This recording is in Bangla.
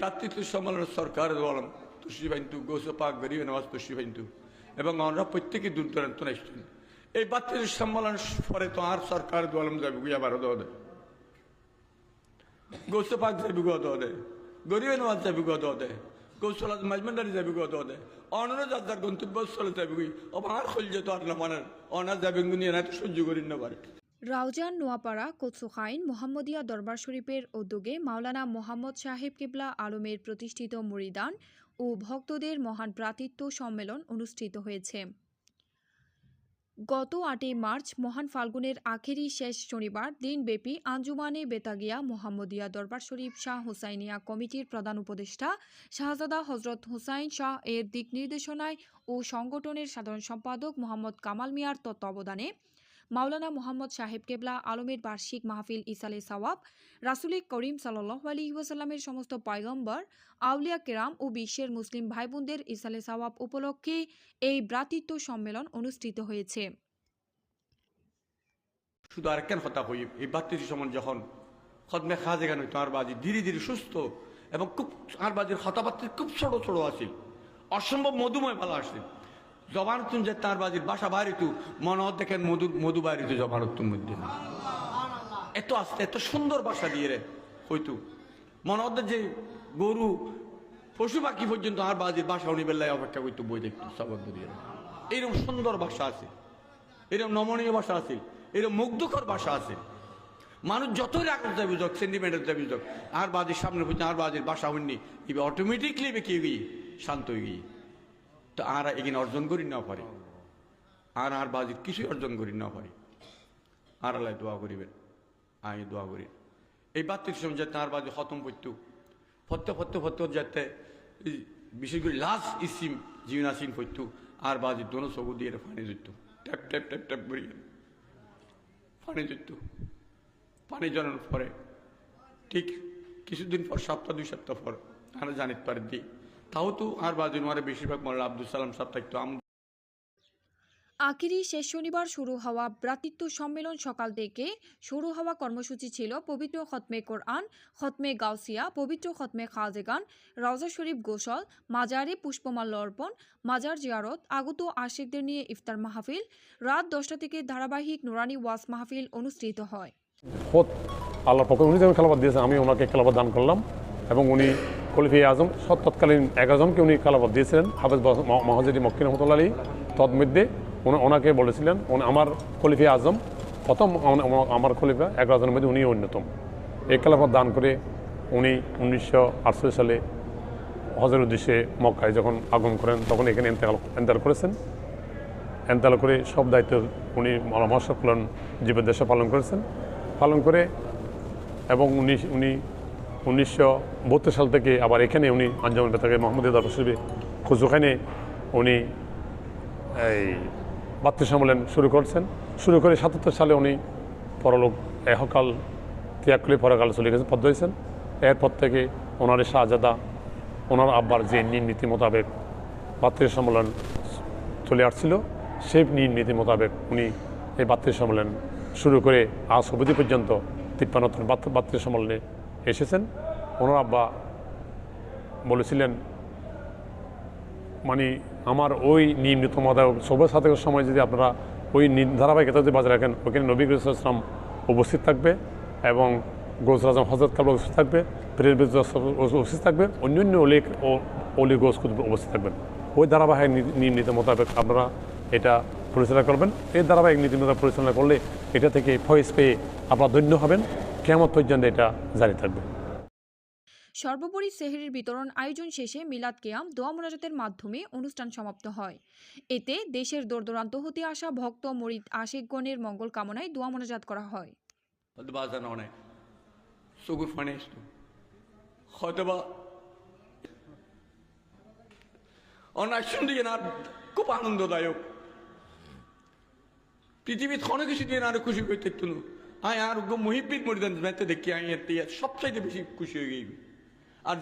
বাতৃত্ব সম্মেলনের সরকার বলম তুষি ভাইন্তু গোস পাক গরিব নওয়াজ তুষি ভাইন্তু এবং আমরা প্রত্যেকে দূর দূরান্ত আসছেন এই বাতৃত্ব সম্মেলন পরে তো আর সরকার দলম যাবে গুয়া বারো দেওয়া দেয় গোস পাক যাবি গো দেওয়া দেয় গরিব নওয়াজ যাবি গো দেওয়া দেয় গৌসলা মাজমান্ডারি যাবি গো দেওয়া দেয় অনারও যার গন্তব্যস্থলে যাবি গুই অবার খলছে তো আর না মানার অনার যাবে গুনিয়ে না তো সহ্য করি না পারে রাউজান নোয়াপাড়া কোৎসুখাইন মোহাম্মদিয়া দরবার শরীফের উদ্যোগে মাওলানা মোহাম্মদ সাহেব কিবলা আলমের প্রতিষ্ঠিত মুরিদান ও ভক্তদের মহান ভ্রাতৃত্ব সম্মেলন অনুষ্ঠিত হয়েছে। গত আটই মার্চ মহান ফাল্গুনের আখেরি শেষ শনিবার দিনব্যাপী আঞ্জুমানে বেতাগিয়া মোহাম্মদিয়া দরবার শরীফ শাহ হুসাইনিয়া কমিটির প্রধান উপদেষ্টা শাহজাদা হজরত হুসাইন শাহ এর দিক নির্দেশনায় ও সংগঠনের সাধারণ সম্পাদক মোহাম্মদ কামাল মিয়ার তত্ত্বাবধানে মাওলানা মোহাম্মদ সাহেব কেবলা, আলমের বার্ষিক মাহফিল ইসালে সওয়াব রাসুলিক করিম সাল্লাহ আলী ওয়াসাল্লামের সমস্ত পয়গম্বর, আউলিয়া কেরাম ও বিশ্বের মুসলিম ভাই বোনদের ইসালে সওয়াব উপলক্ষে এই ভ্রাতৃত্ব সম্মেলন অনুষ্ঠিত হয়েছে। শুধু আরেকখান কথা কই এই বাত্রিশ সময় যখন খদমে খাজে গান হইতো আর বাজি ধীরে ধীরে সুস্থ এবং খুব আর বাজির হতাপাত্রী খুব ছোট ছোট আছিল অসম্ভব মধুময় ভালো আসছে। জবানতুন যে তার বাজির বাসা বাড়িতু, মনে দেখেন মধু মধু বাড়িতে জবানতুন মধ্যে। এত আস্তে, এত সুন্দর বাসা দিয়ে রে হইতু মনে যে গরু, পশু পাখি পর্যন্ত আর বাজির বাসা উনি বেলায় অপেক্ষা করতো বই দেখতো সবক দিয়ে এইরকম সুন্দর বাসা আছে। এরকম নমনীয় ভাষা আছে। এরকম মুগ্ধকর ভাষা আছে। মানুষ যতই রাগ দাবি যোগ সেন্টিমেন্টের দাবি যোগ আর বাজির সামনে পর্যন্ত আর বাজির বাসা হয়নি, এবার অটোমেটিকলি বেঁকে গিয়ে শান্ত হয়ে গিয়ে। তো আর এগিয়ে অর্জন করি না পারে। আর আর বাজির কিছুই অর্জন করি না পারে। আর আল্লাহ দোয়া করিবেন। আমি দোয়া করি। এই বাতির সময় যাতে আর বাজে খতম করতো। ফত্তে ফত্তে ফত্তে যাতে বিশেষ করে লাস্ট ইসিম জিউনাসিন করতো। আর বাজি দোনো চকু দিয়ে পানি দিত। ট্যাপ ট্যাপ ট্যাপ ট্যাপ করি। পানি দিত। পানি জড়ানোর পরে, ঠিক কিছুদিন পর, সপ্তাহ, দুই সপ্তাহ পর আমরা জানিতে পারি দিই তাও তো আর নোয়ারে বেশিরভাগ মোল্লা আব্দুল সালাম সাহেব থাকতো। আখিরি শেষ শনিবার শুরু হওয়া ভ্রাতৃত্ব সম্মেলন সকাল থেকে শুরু হওয়া কর্মসূচি ছিল পবিত্র খতমে কোরআন খতমে গাউসিয়া পবিত্র খতমে খাজেগান রওজা শরীফ গোসল মাজারে পুষ্পমাল্য অর্পণ মাজার জিয়ারত আগত আশিকদের নিয়ে ইফতার মাহফিল রাত দশটা থেকে ধারাবাহিক নুরানি ওয়াজ মাহফিল অনুষ্ঠিত হয়। আল্লাহর পক্ষে উনি যেমন দিয়েছেন আমি ওনাকে দান করলাম এবং উনি খলিফি আজম তৎকালীন এক আজমকে উনি খেলাবাদ দিয়েছিলেন, হাফেজ মহাজির মক্কিন রহমতুল্লাহ আলী তদমধ্যে উনি- ওনাকে বলেছিলেন আমার খলিফি আজম, প্রথম আম- আম- আমার খলিফা, এক আজমের মধ্যে উনি অন্যতম। এই খেলাফত দান করে উনি উনিশশো আটষট্টি সালে হজের উদ্দেশ্যে মক্কায় যখন আগমন করেন, তখন এখানে এন্তেকাল এন্তেকাল করেছেন। এন্তেকাল করে সব দায়িত্ব উনি মহাশক জীবের দেশে পালন করেছেন। পালন করে এবং উনি উনি উনিশশো বত্রিশ সাল থেকে আবার এখানে উনি আঞ্জামান বেতাকে মোহাম্মদ দরবার শরীফে খুজুখানে উনি এই বাত্রি সম্মেলন শুরু করছেন। শুরু করে সাতাত্তর সালে উনি পরলোক এহকাল ত্যাগ করে পরকাল চলে গেছেন পদ্ম হয়েছেন এরপর থেকে ওনার শাহজাদা, ওনার আব্বার যে নীল নীতি মোতাবেক বাত্রি সম্মেলন চলে আসছিল, সেই নীল নীতি মোতাবেক উনি এই বাত্রি সম্মেলন শুরু করে আজ অবধি পর্যন্ত তিপ্পান্নতম বাত্রি সম্মেলনে এসেছেন। ওনার আব্বা বলেছিলেন মানে আমার ওই নিয়মিত মোতাবেক সবের সাথে সময় যদি আপনারা ওই ধারাবাহিকতা যদি বাজায় রাখেন, ওখানে নবী ইসলাম উপস্থিত থাকবে এবং গোস আজম হজরত কাবল উপস্থিত থাকবে, পীরের উপস্থিত থাকবে, অন্যান্য অলিক ও অলি গোস উপস্থিত থাকবেন। ওই ধারাবাহিক নী- নিয়ম মোতাবেক আপনারা এটা পরিচালনা করবেন। এই ধারাবাহিক নীতি মোতাবেক পরিচালনা করলে এটা থেকে ফয়েজ পেয়ে আপনারা ধন্য হবেন। কেমন পর্যন্ত এটা জারি থাকবে। সর্বোপরি সেহরির বিতরণ আয়োজন শেষে মিলাদ কেয়াম দোয়া মোনাজাতের মাধ্যমে অনুষ্ঠান সমাপ্ত হয়। এতে দেশের দূরদূরান্ত হতে আসা ভক্ত মরিদ আশেকগণের মঙ্গল কামনায় দোয়া মোনাজাত করা হয়। খুব আনন্দদায়ক। পৃথিবীর অনেক কিছু দিয়ে আরও খুশি করতে একটু আয় আর মুহিবিন মরিদান দেখি আমি সবচাইতে বেশি খুশি হয়ে গেছি। আর